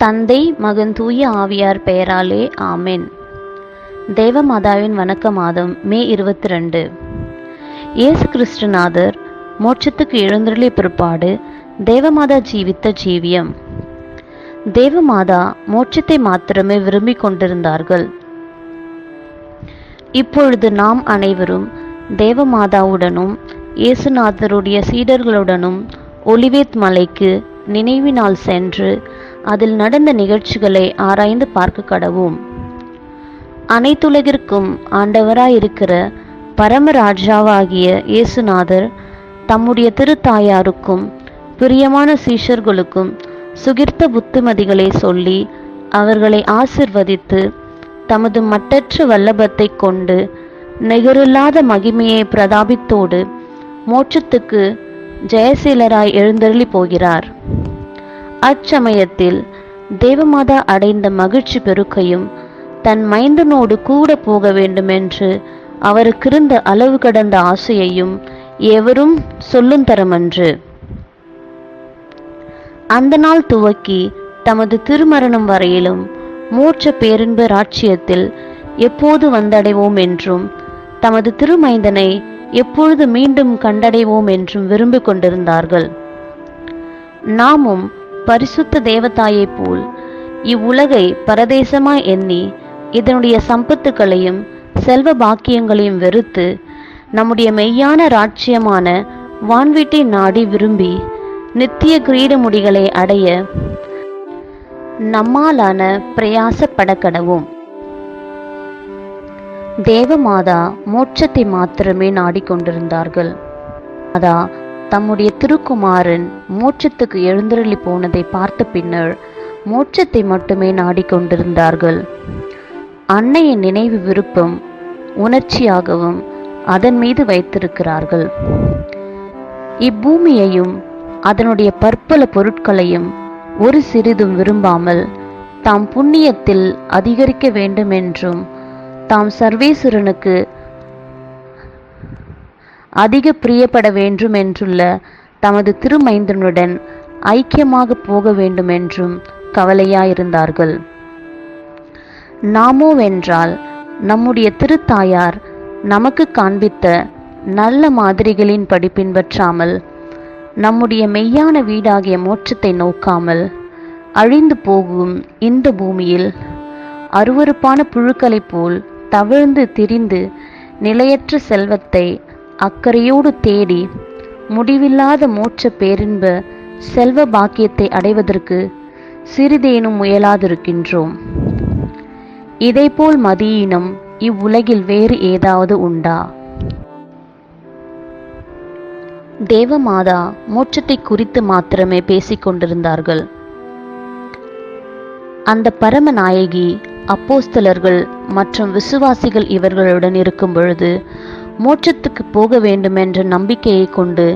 தந்தை மகன் தூய ஆவியார் பெயராலே ஆமென். தேவமாதாவின் வணக்க மாதம் மே இருபத்தி ரெண்டு இயேசு கிறிஸ்துநாதர் மோட்சத்துக்கு எழுந்தருளிய பிற்பாடு தேவமாதா ஜீவித்த ஜீவியம். தேவமாதா மோட்சத்தை மாத்திரமே விரும்பிக் கொண்டிருந்தார்கள். இப்பொழுது நாம் அனைவரும் தேவமாதாவுடனும் இயேசுநாதருடைய சீடர்களுடனும் ஒலிவேத் மலைக்கு நினைவினால் சென்று அதில் நடந்த நிகழ்ச்சிகளை ஆராய்ந்து பார்க்க கடவோம். அனைத்துலகிற்கும் ஆண்டவராயிருக்கிற பரமராஜாவாகிய இயேசுநாதர் தம்முடைய திருத்தாயாருக்கும் பிரியமான சீஷர்களுக்கும் சுகிர்த்த புத்திமதிகளை சொல்லி அவர்களை ஆசிர்வதித்து தமது மட்டற்ற வல்லபத்தை கொண்டு நிகரில்லாத மகிமையை பிரதாபித்தோடு மோட்சத்துக்கு ஜெயசீலராய் எழுந்தருளி போகிறார். அச்சமயத்தில் தேவமாதா அடைந்த மகிழ்ச்சி பெருக்கையும் தன் மைந்தனோடு கூட போக வேண்டுமென்று அவருக்கிருந்த அளவு கடந்த ஆசையையும் எவரும் சொல்லும் தரமன்று. அந்த நாள் துவக்கி தமது திருமரணம் வரையிலும் மோட்ச பேரின்ப ராட்சியத்தில் எப்போது வந்தடைவோம் என்றும் தமது திருமைந்தனை எப்பொழுது மீண்டும் கண்டடைவோம் என்றும் விரும்பிக் கொண்டிருந்தார்கள். நாமும் பரிசுத்த தேவதாயைப் போல். இவ்வுலகை பரதேசமாய் எண்ணி இதனுடைய சம்பத்துக்களையும் செல்வ பாக்கியங்களையும் வெறுத்து நம்முடைய மெய்யான ராட்சியமான வான்வீட்டை நாடி விரும்பி நித்திய கிரீடமுடிகளை அடைய நம்மாலான பிரயாசப்படக்கடவும். தேவமாதா மோட்சத்தை மாத்திரமே நாடிக்கொண்டிருந்தார்கள். அதா தம்முடைய திருக்குமாரன் மோட்சத்துக்கு எழுந்தருளி போனதை பார்த்த பின்னர் மோட்சத்தை மட்டுமே நாடிக்கொண்டிருந்தார்கள். அன்னையின் நினைவு விருப்பம் உணர்ச்சியாகவும் அதன் மீது வைத்திருக்கிறார்கள். இப்பூமியையும் அதனுடைய பற்பல பொருட்களையும் ஒரு சிறிதும் விரும்பாமல் தாம் புண்ணியத்தில் அதிகரிக்க வேண்டும் என்றும் தாம் சர்வேஸ்வரனுக்கு அதிக பிரியப்பட வேண்டும் என்றுள்ள தமது திருமைந்தனுடன் ஐக்கியமாக போக வேண்டும் என்றும் கவலையாயிருந்தார்கள் நாமோவென்றால் நம்முடைய திருத்தாயார் நமக்கு காண்பித்த நல்ல மாதிரிகளின்படி பின்பற்றாமல் நம்முடைய மெய்யான வீடாகிய மோட்சத்தை நோக்காமல் அழிந்து போகும் இந்த பூமியில் அருவருப்பான புழுக்களைப் போல் தவிழ்ந்து திரிந்து நிலையற்ற செல்வத்தை அக்கறையோடு தேடி முடிவில்லாத மோட்ச பேரின்ப செல்வ பாக்கியத்தை அடைவதற்கு சிறிதேனும் முயலாதிருக்கின்றோம். இதைப்போல் மதியினம் இவ்வுலகில் வேறு ஏதாவது உண்டா? தேவமாதா மோட்சத்தை குறித்து மாத்திரமே பேசிக் கொண்டிருந்தார்கள். அந்த பரமநாயகி அப்போஸ்தலர்கள் மற்றும் விசுவாசிகள் இவர்களுடன் இருக்கும் பொழுது மோட்சத்துக்கு போக வேண்டுமென்ற நம்பிக்கையை கொண்டு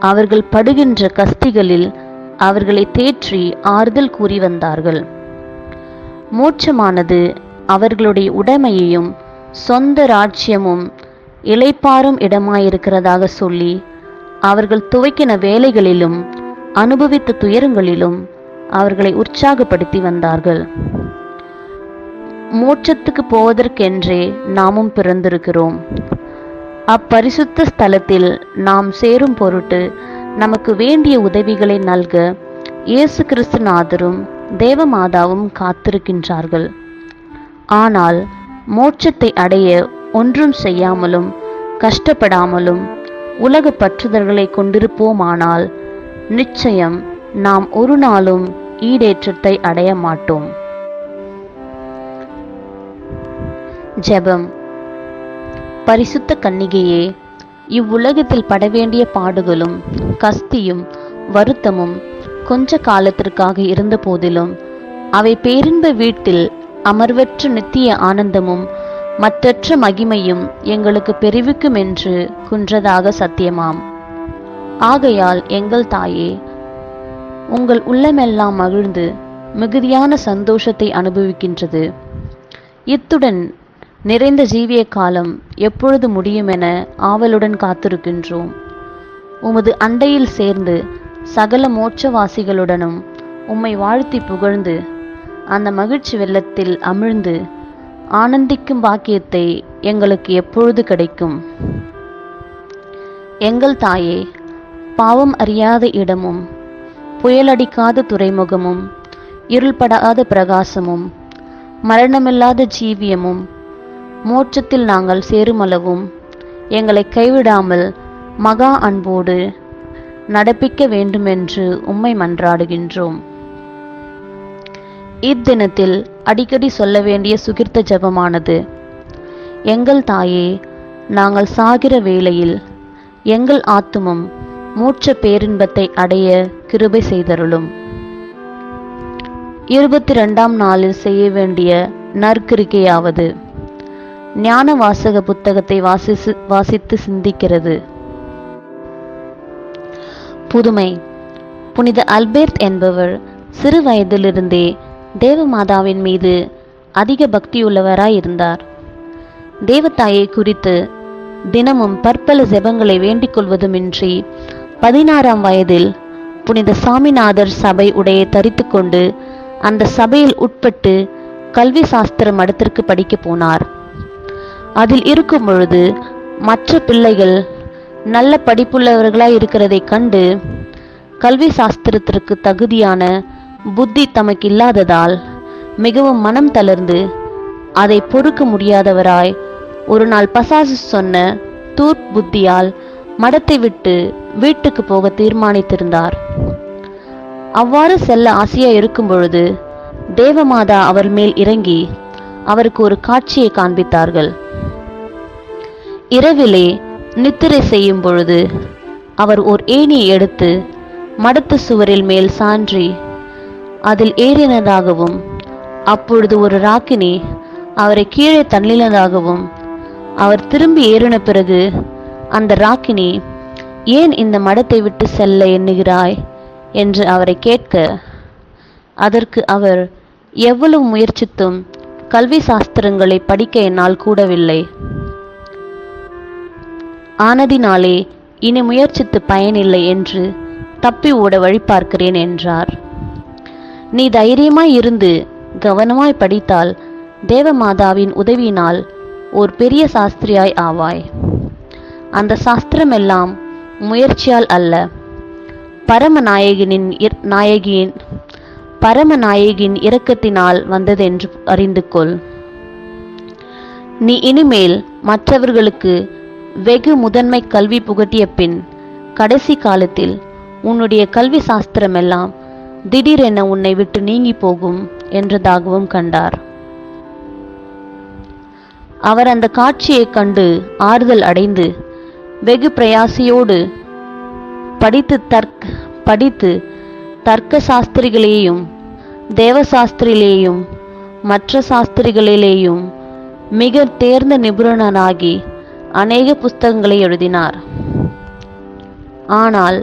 அவர்கள் படுகின்ற கஸ்திகளில் அவர்களை தேற்றி ஆறுதல் கூறி வந்தார்கள். மோட்சமானது அவர்களுடைய உடைமையையும் சொந்த ராஜ்யமும் இளைப்பாறும் இடமாயிருக்கிறதாக சொல்லி அவர்கள் துவைக்கின வேலைகளிலும் அனுபவித்த துயரங்களிலும் அவர்களை உற்சாகப்படுத்தி வந்தார்கள். மோட்சத்துக்கு போவதற்கென்றே நாமும் பிறந்திருக்கிறோம். அப்பரிசுத்த ஸ்தலத்தில் நாம் சேரும் பொருட்டு நமக்கு வேண்டிய உதவிகளை நல்க இயேசு கிறிஸ்துநாதரும் தேவமாதாவும் காத்திருக்கின்றார்கள். ஆனால் மோட்சத்தை அடைய ஒன்றும் செய்யாமலும் கஷ்டப்படாமலும் உலக பற்றுதல்களை கொண்டிருப்போமானால் நிச்சயம் நாம் ஒரு நாளும் ஈடேற்றத்தை அடைய மாட்டோம். ஜெபம். பரிசுத்த கன்னிகையே இவ்வுலகத்தில் படவேண்டிய பாடுகளும் கஸ்தியும் வருத்தமும் கொஞ்ச காலத்திற்காக இருந்த போதிலும் அவை பேரின்ப வீட்டில் அமர்வற்ற நித்திய ஆனந்தமும் மற்றற்ற மகிமையும் எங்களுக்கு பெருவிக்கும் என்று குன்றதாக சத்தியமாம். ஆகையால் எங்கள் தாயே உங்கள் உள்ளமெல்லாம் மகிழ்ந்து மிகுதியான சந்தோஷத்தை அனுபவிக்கின்றது. இத்துடன் நிறைந்த ஜீவிய காலம் எப்பொழுது முடியும் என ஆவலுடன் காத்திருக்கின்றோம். உமது அண்டையில் சேர்ந்து சகல மோட்சவாசிகளுடனும் உம்மை வாழ்த்தி புகழ்ந்து அந்த மகிழ்ச்சி வெள்ளத்தில் அமிழ்ந்து ஆனந்திக்கும் பாக்கியத்தை எங்களுக்கு எப்பொழுது கிடைக்கும்? எங்கள் தாயே பாவம் அறியாத இடமும் புயலடிக்காத துறைமுகமும் இருள்படாத பிரகாசமும் மரணமில்லாத ஜீவியமும் மோட்சத்தில் நாங்கள் சேருமளவும். எங்களை கைவிடாமல் மகா அன்போடு நடப்பிக்க வேண்டுமென்று உம்மை மன்றாடுகின்றோம். இத்தினத்தில் அடிக்கடி சொல்ல வேண்டிய சுகிர்த்த ஜெபமானது எங்கள் தாயே நாங்கள் சாகிற வேளையில் எங்கள் ஆத்துமம் மூச்ச பேரின்பத்தை அடைய கிருபை செய்தருளும். இருபத்தி ரெண்டாம் நாளில் செய்ய வேண்டிய நற்கிருக்கையாவது ஞான வாசக புத்தகத்தை வாசித்து வாசித்து சிந்திக்கிறது. புதுமை. புனித அல்பேர்ட் என்பவர் சிறு வயதிலிருந்தே தேவமாதாவின் மீது அதிக பக்தியுள்ளவராய் இருந்தார். தேவதாயை குறித்து தினமும் பற்பல ஜெபங்களை வேண்டிக் கொள்வதுமின்றி பதினாறாம் வயதில் புனித சாமிநாதர் சபை உடையை தரித்து கொண்டு அந்த சபையில் உட்பட்டு கல்வி சாஸ்திர மடத்திற்கு படிக்க போனார். அதில் இருக்கும் பொழுது மற்ற பிள்ளைகள் நல்ல படிப்புள்ளவர்களாய் இருக்கிறதைக் கண்டு கல்வி சாஸ்திரத்திற்கு தகுதியான புத்தி தமக்கு இல்லாததால் மிகவும் மனம் தளர்ந்து அதை பொறுக்க முடியாதவராய் ஒரு நாள் பசாசு சொன்ன தூர் புத்தியால் மடத்தை விட்டு வீட்டுக்கு போக தீர்மானித்திருந்தார். அவ்வாறு செல்ல ஆசையா இருக்கும் பொழுது தேவமாதா அவர் மேல் இறங்கி அவருக்கு ஒரு காட்சியை காண்பித்தார்கள். இரவிலே நித்திரை செய்யும் பொழுது அவர் ஓர் ஏணியை எடுத்து மடத்து சுவரில் மேல் சான்றி அதில் ஏறினதாகவும் அப்பொழுது ஒரு ராக்கினி அவரை கீழே தள்ளினதாகவும் அவர் திரும்பி ஏறின பிறகு அந்த ராக்கினி ஏன் இந்த மடத்தை விட்டு செல்ல எண்ணுகிறாய்? என்று அவரை கேட்க அதற்கு அவர் எவ்வளவு முயற்சித்தும் கல்வி சாஸ்திரங்களை படிக்க என்னால் கூடவில்லை. ஆனதினாலே இனி முயற்சித்து பயனில்லை என்று தப்பி ஓட வழி பார்க்கிறேன் என்றார். நீ தைரியமாய் இருந்து கவனமாய் படித்தால் தேவமாதாவின் உதவியினால் ஓர் பெரிய சாஸ்திரியாய் ஆவாய். அந்த சாஸ்திரமெல்லாம் முயற்சியால் அல்ல. பரமநாயகனின் இர்- நாயகியின் பரமநாயகின் இரக்கத்தினால் வந்ததென்று அறிந்து கொள் நீ இனிமேல் மற்றவர்களுக்கு வெகு முதன்மை கல்வி புகட்டிய பின் கடைசி காலத்தில் உன்னுடைய கல்வி சாஸ்திரமெல்லாம் திடீரென உன்னை விட்டு நீங்கி போகும் என்றதாகவும் கண்டார். அவர் அந்த காட்சியைக் கண்டு ஆறுதல் அடைந்து வெகு பிரயாசியோடு படித்து தர்க் படித்து தர்க்க சாஸ்திரிகளையும் தேவசாஸ்திரிலேயும் மற்ற சாஸ்திரிகளிலேயும் மிக தேர்ந்த நிபுணனாகி அநேக புஸ்தகங்களை எழுதினார். ஆனால்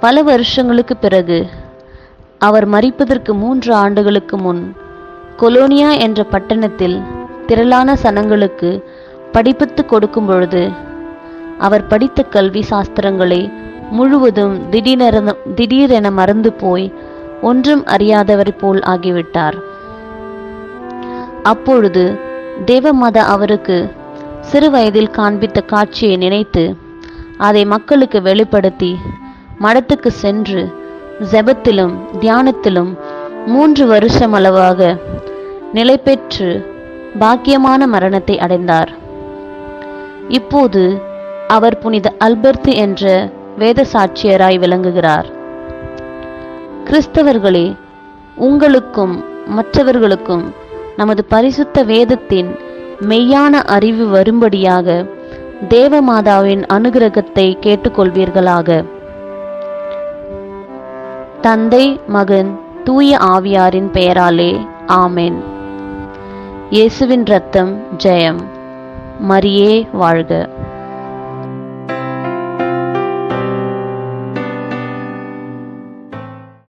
பல வருஷங்களுக்கு பிறகு அவர் மறிப்பதற்கு மூன்று ஆண்டுகளுக்கு முன் கொலோனியா என்ற பட்டணத்தில் திரளான சனங்களுக்கு படிப்பித்து கொடுக்கும் பொழுது அவர் படித்த கல்வி சாஸ்திரங்களை முழுவதும் திடீரென திடீரென மறந்து போய் ஒன்றும் அறியாதவர் போல் ஆகிவிட்டார். அப்பொழுது தேவமாதா அவருக்கு சிறு வயதில் காண்பித்த காட்சியை நினைத்து அதை மக்களுக்கு வெளிப்படுத்தி மடத்துக்கு சென்று ஜெபத்திலும் தியானத்திலும் மூன்று வருஷம் அளவாக நிலை பெற்று பாக்கியமான மரணத்தை அடைந்தார். இப்போது அவர் புனித அல்பர்த்து என்ற வேத சாட்சியராய் விளங்குகிறார். கிறிஸ்தவர்களே உங்களுக்கும் மற்றவர்களுக்கும் நமது பரிசுத்த வேதத்தின் மெய்யான அறிவு வரும்படியாக தேவமாதாவின் அனுகிரகத்தை கேட்டுக்கொள்வீர்களாக. தந்தை மகன் தூய ஆவியாரின் பெயராலே ஆமென். இயேசுவின் ரத்தம் ஜெயம். மரியே வாழ்க.